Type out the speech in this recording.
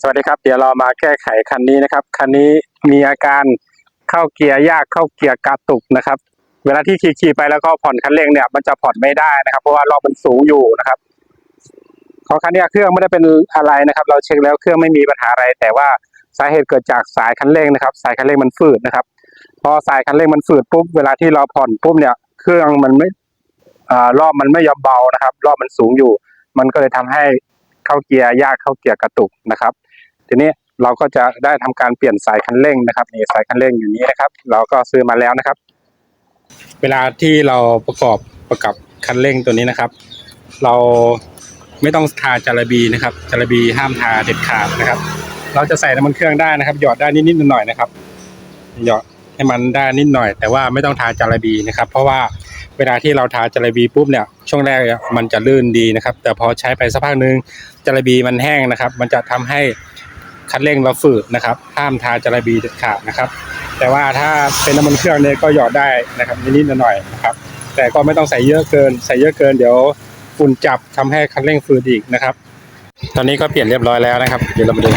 สวัสดีครับ เดี๋ยวเรามาแก้ไขคันนี้นะครับ คันนี้มีอาการเข้าเกียร์ยากเข้าเกียร์กระตุกนะครับ เวลาที่ขี่ๆไปแล้วก็ผ่อนคันเร่งเนี่ย มันจะผ่อนไม่ได้นะครับ เพราะว่ารอบมันสูงอยู่นะครับของคันนี้เครื่องไม่ได้เป็นอะไรนะครับ เราเช็คแล้วเครื่องไม่มีปัญหาอะไร แต่ว่าสาเหตุเกิดจากสายคันเร่งนะครับ สายคันเร่งมันฝืดนะครับ พอสายคันเร่งมันฝืดปุ๊บเวลาที่เราผ่อนปุ๊บเนี่ย เครื่องมันไม่อารอบมันไม่ยอมเบานะครับ รอบมันสูงอยู่ มันก็เลยทำให้เข้าเกียร์ยากเข้าเกียร์กระตุกนะครับ ทีนี้เราก็จะได้ทำการเปลี่ยนสายคันเร่งนะครับนี่สายคันเร่งอยู่นี้นะครับ เราก็ซื้อมาแล้วนะครับ เวลาที่เราประกอบประกับคันเร่งตัวนี้นะครับ เราไม่ต้องทาจาระบีนะครับจาระบีห้ามทาเด็ดขาดนะครับ เราจะใส่น้ำมันเครื่องได้นะครับ หยอดได้นิดๆหน่อยๆนะครับ หยอดให้มันได้นิดหน่อย แต่ว่าไม่ต้องทาจาระบีนะครับ เพราะว่าเวลาที่เราทาจาระบีปุ๊บเนี่ยช่วงแรกมันจะลื่นดีนะครับ แต่พอใช้ไปสักพักหนึ่งจาระบีมันแห้งนะครับ มันจะทำให้ คันเร่งเราฝืดนะครับ ห้ามทาจาระบีเด็ดขาดนะครับ แต่ว่าถ้าเป็นน้ำมันเครื่องเนี่ยก็หยอดได้นะครับนิดๆหน่อยๆนะครับ แต่ก็ไม่ต้องใส่เยอะเกิน ใส่เยอะเกินเดี๋ยวฝุ่นจับทำให้คันเร่งฝืดอีกนะครับ ตอนนี้ก็เปลี่ยนเรียบร้อยแล้วนะครับ เดี๋ยวเรามาดู